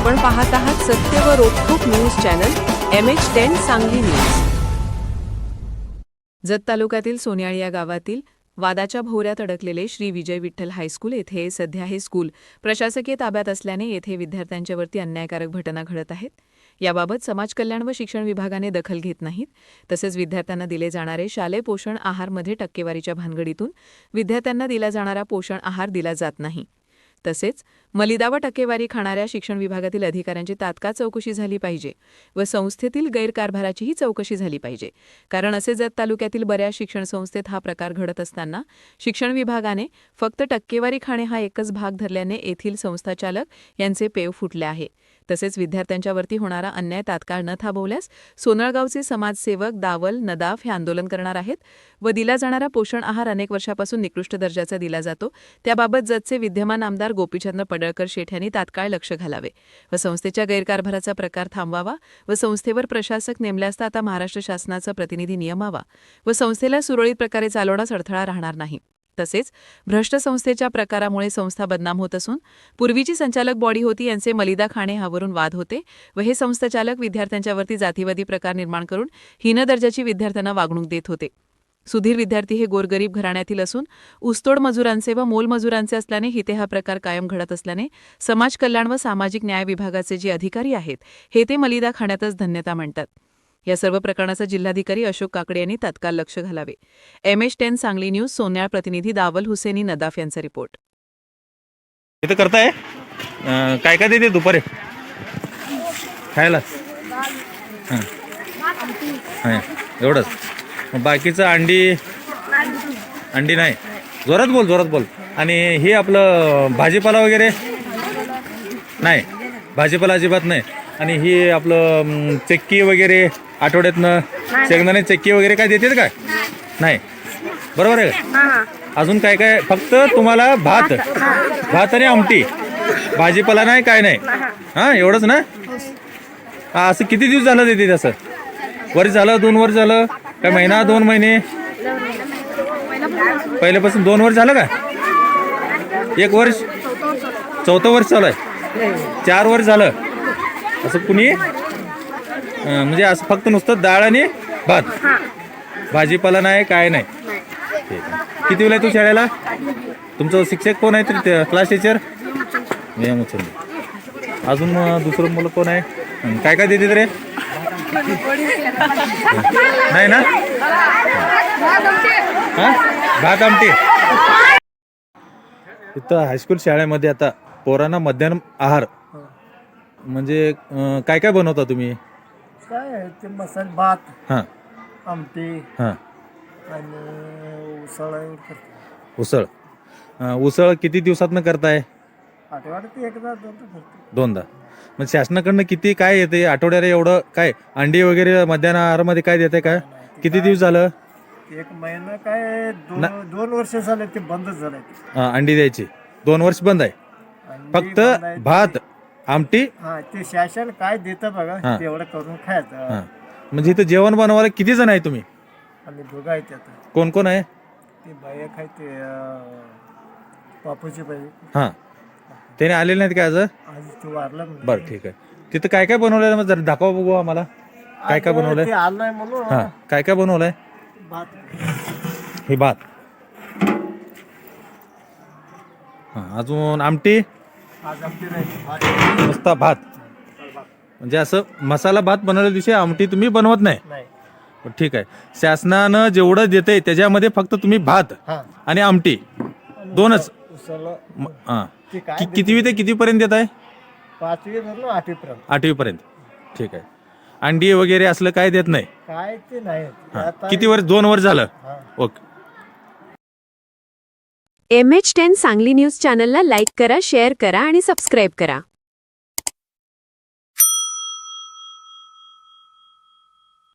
आपण पाहत आहात सत्य व रोखोक news channel M H ten Sangli news. Jat तालुक्यातील सोन्याळी या गावातील वादाच्या भोवऱ्यात अडकलेले श्री विजय विठ्ठल हायस्कूल येथे सध्या हे स्कूल प्रशासकीय ताब्यात असल्याने येथे विद्यार्थ्यांच्यावरती अन्यायकारक घटना घडत आहेत. याबाबत समाज कल्याण व शिक्षण विभागाने दखल घेत नाहीत. तसेच विद्यार्थ्यांना दिले जाणारे शालेय पोषण आहारमध्ये टक्केवारीच्या भानगडीतून विद्यार्थ्यांना दिला जाणारा पोषण आहार दिला जात नाही. तसेच मलिदा व टक्केवारी खाणाऱ्या शिक्षण विभागातील अधिकाऱ्यांची तात्काळ चौकशी झाली पाहिजे व संस्थेतील गैरकारभाराचीही चौकशी झाली पाहिजे. कारण असे जत तालुक्यातील बऱ्याच शिक्षण संस्थेत हा प्रकार घडत असताना शिक्षण विभागाने फक्त टक्केवारी खाणे हा एकच भाग धरल्याने येथील संस्थाचालक यांचे पेव फुटले आहे. तसेच विद्यार्थ्यांच्यावरती होणारा अन्याय तात्काळ न थांबवल्यास सोनळगावचे समाजसेवक दावल नदाफ हे आंदोलन करणार आहेत व दिला जाणारा पोषण आहार अनेक वर्षापासून निकृष्ट दर्जाचा दिला जातो. त्याबाबत जतचे विद्यमान आमदार गोपीचंद्र पडळकर शेठ यांनी तात्काळ लक्ष घालावे व संस्थेच्या गैरकारभाराचा प्रकार थांबवावा व संस्थेवर प्रशासक नेमले असता आता महाराष्ट्र शासनाचा प्रतिनिधी नियमावा व संस्थेला सुरळीत प्रकारे चालवण्यास अडथळा राहणार नाही. तसेच भ्रष्ट संस्थेच्या प्रकारामुळे संस्था बदनाम होत असून पूर्वीची संचालक बॉडी होती यांचे मलिदा खाणे हावरून वाद होते व हे संस्थाचालक विद्यार्थ्यांच्यावरती जातीवादी प्रकार निर्माण करून हीन दर्जाची विद्यार्थ्यांना वागणूक देत होते. सुधीर विद्यार्थी हे गोरगरीब घराण्यातील असून ऊसतोड मजुरांचे व मोलमजुरांचे असल्याने हिते हा प्रकार कायम घडत असल्याने समाज कल्याण व सामाजिक न्याय विभागाचे जे अधिकारी आहेत हे ते मलिदा खाण्यातच धन्यता म्हणतात या सर्व प्रकरणाचा जिल्हाधिकारी अशोक काकडे यांनी तात्काळ लक्ष घालावे. M H ten Sangli news Sonyal प्रतिनिधी दावल हुसेनी नदाफ यांचा रिपोर्ट. इथं करताय? काय काय देते दुपारी? खायला? हां. एवढंच. बाकीचं अंडी? अंडी नाही. जोरात बोल जोरात बोल. आणि हे आपलं भाजीपाला वगैरे? नाही. भाजीपाला अजिबात नाही. आणि ही आपलं चक्की वगैरे आठवड्यातनं शेंगदाणे चक्की वगैरे काय देते काय? नाही. बरोबर आहे का? अजून काय काय? फक्त तुम्हाला भात. भात आणि आमटी. भाजीपाला नाही काय नाही. हा. एवढंच ना? हा असं किती दिवस झालं देते तसं वर्ष झालं दोन वर्ष झालं? काय महिना दोन महिने? पहिल्यापासून दोन वर्ष झालं का? एक वर्ष? चौथं वर्ष चालू आहे. चार वर्ष झालं. असं कुणी? म्हणजे असं फक्त नुसतं डाळ आणि भात. भाजीपाला नाही काय नाही. ठीक आहे. किती वेळ आहे तू शाळेला? तुमचं शिक्षक कोण आहे तरी क्लास टीचर? मी अजून दुसरं मुलं कोण आहे? काय काय देते रे? नाही ना? हा? भात आमटी. इथं हायस्कूल शाळेमध्ये आता पोरांना मध्यान्ह आहार म्हणजे अं, काय काय बनवता तुम्ही? काय आहे ते मसाले भात हां. आमटी हां. आणि उसळ करतो. उसळ. अं, उसळ किती दिवसातनं करताय? आठवड्यात एकदा दोनदा करतो. दोनदा. मग शासनाकडनं किती काय येते? आठवड्याला एवढं काय अंडी वगैरे मध्यान्ह आहारामध्ये काय देते काय किती दिवस झालं? एक महिना काय दोन दोन वर्ष झाले ते बंदच झालंय. ते. अं, अंडी द्यायची. दोन वर्ष बंद आहे. फक्त बंद आहे. भात आमटी? हा ते शासन काय देतं बघा हा. तेवढं करून खायचं. हां. म्हणजे इथं जेवण बनवायला किती जण आहे तुम्ही? आणि दोघं आहेत त्यात. कोण कोण आहे? ते बाई एक आहे ते अं, बापूची बाई. हां. त्याने आलेले नाहीत काय आज? आज ते वारलं. बरं ठीक आहे. तिथं काय काय बनवलंय? मग जरा दाखवा बघू आम्हाला. काय काय आज बनवलंय? ते आलं नाही म्हणून. हां. काय काय बनवलंय? भात. हे भात. हां अजून आमटी? नुसता भात. म्हणजे असं मसाला भात बनवल्या दिवशी आमटी तुम्ही बनवत नाही? ठीक आहे. शासनानं जेवढं देते त्याच्यामध्ये फक्त तुम्ही भात आणि आमटी. दोनच. हां. ते कितवी ते कितीपर्यंत देत आहे? आठवीपर्यंत. आठवीपर्यंत ठीक आहे. अंडी वगैरे असलं काय देत नाही? काय ते नाही. किती वर्ष दोन वर्ष झालं. Okay. M H ten Sangli news चॅनलला लाईक करा शेअर करा आणि सबस्क्राईब करा.